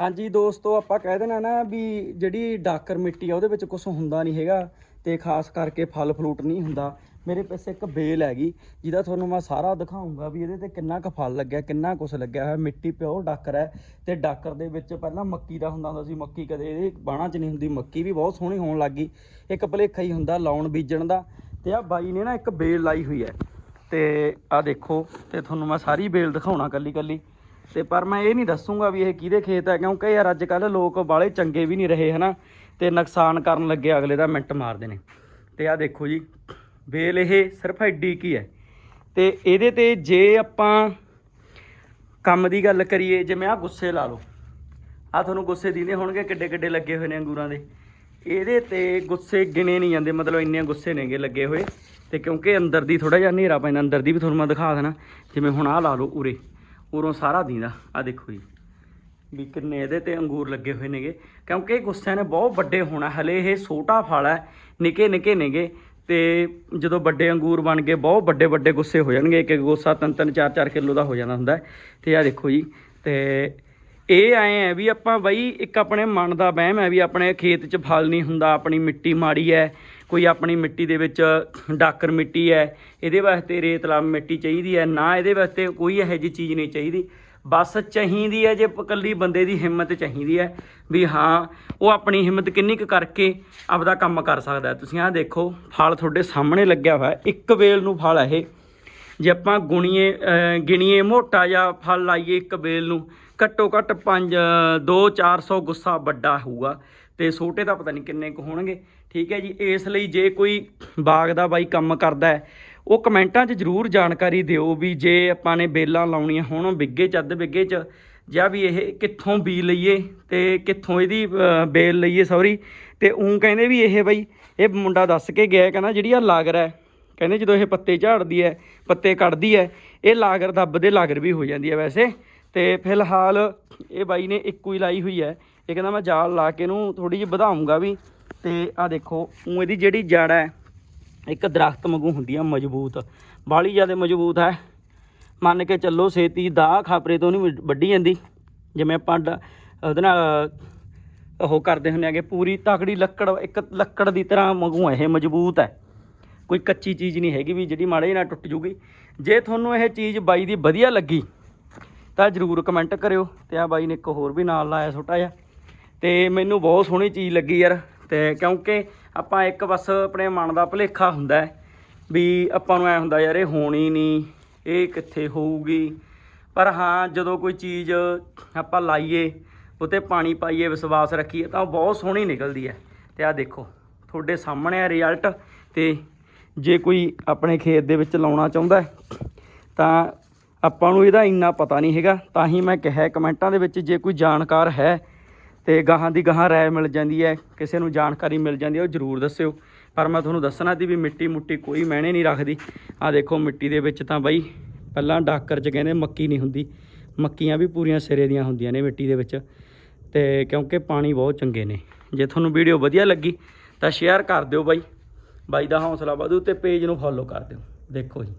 ਹਾਂਜੀ ਦੋਸਤੋ, ਆਪਾਂ ਕਹਿ ਦੇਣਾ ਨਾ ਵੀ ਜਿਹੜੀ ਡਾਕਰ ਮਿੱਟੀ ਆ, ਉਹਦੇ ਵਿੱਚ ਕੁਝ ਹੁੰਦਾ ਨਹੀਂ ਹੈਗਾ ਤੇ ਖਾਸ ਕਰਕੇ ਫਲ ਫਰੂਟ ਨਹੀਂ ਹੁੰਦਾ। ਮੇਰੇ ਪਿੱਛੇ ਇੱਕ ਬੇਲ ਹੈਗੀ, ਜਿਹਦਾ ਤੁਹਾਨੂੰ ਮੈਂ ਸਾਰਾ ਦਿਖਾਉਂਗਾ ਵੀ ਇਹਦੇ ਤੇ ਕਿੰਨਾ ਕੁ ਫਲ ਲੱਗਿਆ, ਕਿੰਨਾ ਕੁਛ ਲੱਗਿਆ ਹੋਇਆ। ਮਿੱਟੀ ਪਿਓਰ ਡਾਕਰ ਹੈ ਤੇ ਡਾਕਰ ਦੇ ਵਿੱਚ ਪਹਿਲਾਂ ਮੱਕੀ ਦਾ ਹੁੰਦਾ ਹੁੰਦਾ ਸੀ, ਮੱਕੀ ਕਦੇ ਇਹਦੇ ਬਾਣਾ 'ਚ ਨਹੀਂ ਹੁੰਦੀ। ਮੱਕੀ ਵੀ ਬਹੁਤ ਸੋਹਣੀ ਹੋਣ ਲੱਗੀ ਇੱਕ ਭਲੇਖਾ ਹੀ ਹੁੰਦਾ ਲਾਉਣ ਬੀਜਣ ਦਾ ਤੇ ਆ ਬਾਈ ਨੇ ਨਾ ਇੱਕ ਬੇਲ ਲਾਈ ਹੋਈ ਹੈ ਤੇ ਆ ਦੇਖੋ ਤੇ ਤੁਹਾਨੂੰ ਮੈਂ ਸਾਰੀ ਬੇਲ ਦਿਖਾਉਣਾ ਕੱਲੀ ਕੱਲੀ ਤੇ ਪਰ ਮੈਂ ਇਹ ਨਹੀਂ ਦੱਸੂਗਾ ਵੀ ਇਹ ਕਿਹਦੇ ਖੇਤ ਹੈ ਕਿਉਂਕਿ ਯਾਰ ਅੱਜ ਕੱਲ ਲੋਕ ਬਾਲੇ ਚੰਗੇ ਵੀ ਨਹੀਂ ਰਹੇ, ਹਨਾ? ਤੇ ਨੁਕਸਾਨ ਕਰਨ ਲੱਗੇ ਅਗਲੇ ਦਾ ਮਿੰਟ ਮਾਰਦੇ ਨੇ। ਤੇ ਆ ਦੇਖੋ ਜੀ, ਵੇਲ ਇਹ ਸਿਰਫ ਐਡੀ ਕੀ ਹੈ? ਤੇ ਇਹਦੇ ਤੇ ਜੇ ਆਪਾਂ ਕੰਮ ਦੀ ਗੱਲ ਕਰੀਏ ਜਿਵੇਂ ਆ ਗੁੱਸੇ ਲਾ ਲਓ। ਆ ਤੁਹਾਨੂੰ ਗੁੱਸੇ ਦੀਨੇ ਹੋਣਗੇ ਕਿੱਡੇ ਕਿੱਡੇ ਲੱਗੇ ਹੋਏ ਨੇ ਅੰਗੂਰਾਂ ਦੇ। ਇਹਦੇ ਤੇ ਗੁੱਸੇ ਗਿਣੇ ਨਹੀਂ ਜਾਂਦੇ, ਮਤਲਬ ਇੰਨੇ ਗੁੱਸੇ ਨੇਗੇ ਲੱਗੇ ਹੋਏ। ਤੇ ਕਿਉਂਕਿ ਅੰਦਰ ਦੀ ਥੋੜਾ ਜਿਹਾ ਹਨੇਰਾ ਪੈਂਦਾ, ਅੰਦਰ ਦੀ ਵੀ ਤੁਹਾਨੂੰ ਮੈਂ ਦਿਖਾ ਦੇਣਾ। ਜਿਵੇਂ ਹੁਣ ਆਹ ਲਾ ਲਓ ਉਰੇ। ਉਰੋਂ ਸਾਰਾ ਦੀਂਦਾ ਆ। ਦੇਖੋ ਜੀ, ਵੀ ਕਿੰਨੇ ਇਹਦੇ ਤੇ ਅੰਗੂਰ ਲੱਗੇ ਹੋਏ ਨੇਗੇ। ਕਿਉਂਕਿ ਇਹ ਗੁੱਸਿਆਂ ਨੇ ਬਹੁਤ ਵੱਡੇ ਹੋਣਾ, ਹਲੇ ਇਹ ਛੋਟਾ ਫਲ ਹੈ, ਨਿੱਕੇ ਨਿੱਕੇ ਨੇਗੇ। ਤੇ ਜਦੋਂ ਵੱਡੇ ਅੰਗੂਰ ਬਣ ਗਏ, ਬਹੁਤ ਵੱਡੇ ਵੱਡੇ ਗੁੱਸੇ ਹੋ ਜਾਣਗੇ। ਇੱਕ ਇੱਕ ਗੁੱਸਾ ਤਿੰਨ ਤਿੰਨ ਚਾਰ ਚਾਰ ਕਿਲੋ ਦਾ ਹੋ ਜਾਂਦਾ ਹੁੰਦਾ ਹੈ। ਤੇ ਆ ਦੇਖੋ ਜੀ, ਤੇ ਇਹ ਆਏ ਹੈ ਵੀ ਆਪਾਂ ਬਈ ਇੱਕ ਆਪਣੇ ਮਨ ਦਾ ਵਹਿਮ ਹੈ ਵੀ ਆਪਣੇ ਖੇਤ 'ਚ ਫਲ ਨਹੀਂ ਹੁੰਦਾ, ਆਪਣੀ ਮਿੱਟੀ ਮਾੜੀ ਹੈ। ਕੋਈ ਆਪਣੀ ਮਿੱਟੀ ਦੇ ਵਿੱਚ ਡਾਕਰ ਮਿੱਟੀ ਹੈ, ਇਹਦੇ ਵਾਸਤੇ ਰੇਤਲਾ ਮਿੱਟੀ ਚਾਹੀਦੀ ਹੈ, ਨਾ ਇਹਦੇ ਵਾਸਤੇ ਕੋਈ ਇਹੋ ਜਿਹੀ ਚੀਜ਼ ਨਹੀਂ ਚਾਹੀਦੀ। ਬਸ ਚਾਹੀਦੀ ਹੈ ਜੇ ਇਕੱਲੀ ਬੰਦੇ ਦੀ ਹਿੰਮਤ ਚਾਹੀਦੀ ਹੈ ਵੀ ਹਾਂ, ਉਹ ਆਪਣੀ ਹਿੰਮਤ ਕਿੰਨੀ ਕੁ ਕਰਕੇ ਆਪਦਾ ਕੰਮ ਕਰ ਸਕਦਾ ਤੁਸੀਂ ਆਹ ਦੇਖੋ, ਫਲ ਤੁਹਾਡੇ ਸਾਹਮਣੇ ਲੱਗਿਆ ਹੋਇਆ ਇੱਕ ਵੇਲ ਨੂੰ ਫਲ ਹੈ ਇਹ। ਜੇ ਆਪਾਂ ਗੁਣੀਏ ਗਿਣੀਏ, ਮੋਟਾ ਜਾਂ ਫਲ ਲਾਈਏ ਇੱਕ ਵੇਲ ਨੂੰ, ਘੱਟੋ ਘੱਟ 5 2 400 ਗੁੱਸਾ ਵੱਡਾ ਹੋਊਗਾ। ਤੇ ਛੋਟੇ ਤਾਂ ਪਤਾ ਨਹੀਂ ਕਿੰਨੇ ਕੁ ਹੋਣਗੇ। ਠੀਕ ਹੈ ਜੀ, ਇਸ ਲਈ ਜੇ ਕੋਈ ਬਾਗ ਦਾ ਬਾਈ ਕੰਮ ਕਰਦਾ ਹੈ, ਉਹ ਕਮੈਂਟਾਂ 'ਚ ਜਰੂਰ ਜਾਣਕਾਰੀ ਦਿਓ ਵੀ ਜੇ ਆਪਾਂ ਨੇ ਬੇਲਾਂ ਲਾਉਣੀਆਂ ਹੋਣ ਬਿੱਗੇ 'ਚ ਅੱਧ ਬਿੱਗੇ 'ਚ, ਜਾਂ ਵੀ ਇਹ ਕਿੱਥੋਂ ਬੀ ਲਈਏ ਤੇ ਕਿੱਥੋਂ ਇਹਦੀ ਬੇਲ ਲਈਏ ਸੌਰੀ ਤੇ ਉਹ ਕਹਿੰਦੇ ਵੀ ਇਹ ਬਾਈ, ਇਹ ਮੁੰਡਾ ਦੱਸ ਕੇ ਗਿਆ, ਕਹਿੰਦਾ ਜਿਹੜੀ ਆ ਲਾਗਰ ਹੈ, ਕਹਿੰਦੇ ਜਦੋਂ ਇਹ ਪੱਤੇ ਝਾੜਦੀ ਹੈ, ਪੱਤੇ ਕੱਢਦੀ ਹੈ, ਇਹ ਲਾਗਰ ਦੱਬ ਦੇ ਲਾਗਰ ਵੀ ਹੋ ਜਾਂਦੀ ਹੈ ਵੈਸੇ। ਤੇ ਫਿਲਹਾਲ ਇਹ ਬਾਈ ਨੇ ਇੱਕੋ ਹੀ ਲਾਈ ਹੋਈ ਹੈ ਇਹ ਕਹਿੰਦਾ ਮੈਂ ਜਾਲ ਲਾ ਕੇ ਇਹਨੂੰ ਥੋੜੀ ਜਿਹੀ ਵਧਾਉਂਗਾ ਵੀ ਤੇ ਆ ਦੇਖੋ ਉਹ ਇਹਦੀ ਜਿਹੜੀ ਜੜ ਹੈ, ਇੱਕ ਦਰਖਤ ਵਾਂਗੂ ਹੁੰਦੀ ਆ ਮਜ਼ਬੂਤ। ਬਾਲੀ ਜ਼ਿਆਦਾ ਮਜ਼ਬੂਤ ਹੈ। ਮੰਨ ਕੇ ਚੱਲੋ ਛੇਤੀ ਦਾ ਖਾਪਰੇ ਤੋਂ ਨਹੀਂ ਵੱਢੀ ਜਾਂਦੀ। ਜਿਵੇਂ ਆਪਾਂ ਡ- ਉਹਦੇ ਨਾਲ, ਉਹ ਕਰਦੇ ਹੁੰਦੇ ਆਗੇ ਪੂਰੀ ਤਕੜੀ ਲੱਕੜ, ਇੱਕ ਲੱਕੜ ਦੀ ਤਰ੍ਹਾਂ ਵਾਂਗੂ ਇਹ ਮਜ਼ਬੂਤ ਹੈ। ਕੋਈ ਕੱਚੀ ਚੀਜ਼ ਨਹੀਂ ਹੈਗੀ ਵੀ ਜਿਹੜੀ ਮਾੜੇ ਨਾਲ ਟੁੱਟ ਜੂਗੀ। ਜੇ ਤੁਹਾਨੂੰ ਇਹ ਚੀਜ਼ ਬਾਈ ਦੀ ਵਧੀਆ ਲੱਗੀ, ਤਾਂ ਜਰੂਰ ਕਮੈਂਟ ਕਰਿਓ ਤੇ ਆ ਬਾਈ ਨੇ ਇੱਕ ਹੋਰ ਵੀ ਨਾਲ ਲਾਇਆ ਛੋਟਾ ਜਿਹਾ। ਤੇ ਮੈਨੂੰ ਬਹੁਤ ਸੋਹਣੀ ਚੀਜ਼ ਲੱਗੀ ਯਾਰ। ਤੇ ਕਿਉਂਕਿ ਆਪਾਂ ਇੱਕ ਬਸ ਆਪਣੇ ਮਨ ਦਾ ਭੁਲੇਖਾ ਹੁੰਦਾ ਵੀ ਆਪਾਂ ਨੂੰ ਐ ਹੁੰਦਾ ਯਾਰ, ਇਹ ਹੋਣੀ ਨਹੀਂ, ਇਹ ਕਿੱਥੇ ਹੋਊਗੀ। ਪਰ ਹਾਂ, ਜਦੋਂ ਕੋਈ ਚੀਜ਼ ਆਪਾਂ ਲਾਈਏ, ਉਤੇ ਪਾਣੀ ਪਾਈਏ, ਵਿਸ਼ਵਾਸ ਰੱਖੀਏ, ਤਾਂ ਉਹ ਬਹੁਤ ਸੋਹਣੀ ਨਿਕਲਦੀ ਹੈ। ਤੇ ਆਹ ਦੇਖੋ, ਤੁਹਾਡੇ ਸਾਹਮਣੇ ਆ ਰਿਜ਼ਲਟ ਤੇ ਜੇ ਕੋਈ ਆਪਣੇ ਖੇਤ ਦੇ ਵਿੱਚ ਲਾਉਣਾ ਚਾਹੁੰਦਾ ਤਾਂ ਆਪਾਂ ਨੂੰ ਇਹਦਾ ਇੰਨਾ ਪਤਾ ਨਹੀਂ ਹੈਗਾ। ਤਾਂ ਹੀ ਮੈਂ ਕਿਹਾ, ਕਮੈਂਟਾਂ ਦੇ ਵਿੱਚ ਜੇ ਕੋਈ ਜਾਣਕਾਰ ਹੈ ਤੇ ਗਾਹਾਂ ਦੀ ਗਾਹਾਂ ਰਾਏ ਮਿਲ ਜਾਂਦੀ ਹੈ, ਕਿਸੇ ਨੂੰ ਜਾਣਕਾਰੀ ਮਿਲ ਜਾਂਦੀ ਹੈ, ਉਹ ਜ਼ਰੂਰ ਦੱਸਿਓ। ਪਰ ਮੈਂ ਤੁਹਾਨੂੰ ਦੱਸਣਾ ਸੀ ਵੀ ਮਿੱਟੀ ਮੁੱਟੀ ਕੋਈ ਮਹਿਣੇ ਨਹੀਂ ਰੱਖਦੀ। ਆ ਦੇਖੋ ਮਿੱਟੀ ਦੇ ਵਿੱਚ ਤਾਂ ਬਾਈ, ਪਹਿਲਾਂ ਡਾਕਰ 'ਚ ਕਹਿੰਦੇ ਮੱਕੀ ਨਹੀਂ ਹੁੰਦੀ। ਮੱਕੀਆਂ ਵੀ ਪੂਰੀਆਂ ਸਿਰੇ ਦੀਆਂ ਹੁੰਦੀਆਂ ਨੇ ਮਿੱਟੀ ਦੇ ਵਿੱਚ। ਤੇ ਕਿਉਂਕਿ ਪਾਣੀ ਬਹੁਤ ਚੰਗੇ ਨੇ। ਜੇ ਤੁਹਾਨੂੰ ਵੀਡੀਓ ਵਧੀਆ ਲੱਗੀ, ਤਾਂ ਸ਼ੇਅਰ ਕਰ ਦਿਓ ਬਾਈ। ਬਾਈ ਦਾ ਹੌਸਲਾ ਵਧੂ ਤੇ ਪੇਜ ਨੂੰ ਫੋਲੋ ਕਰ ਦਿਓ। ਦੇਖੋ ਜੀ।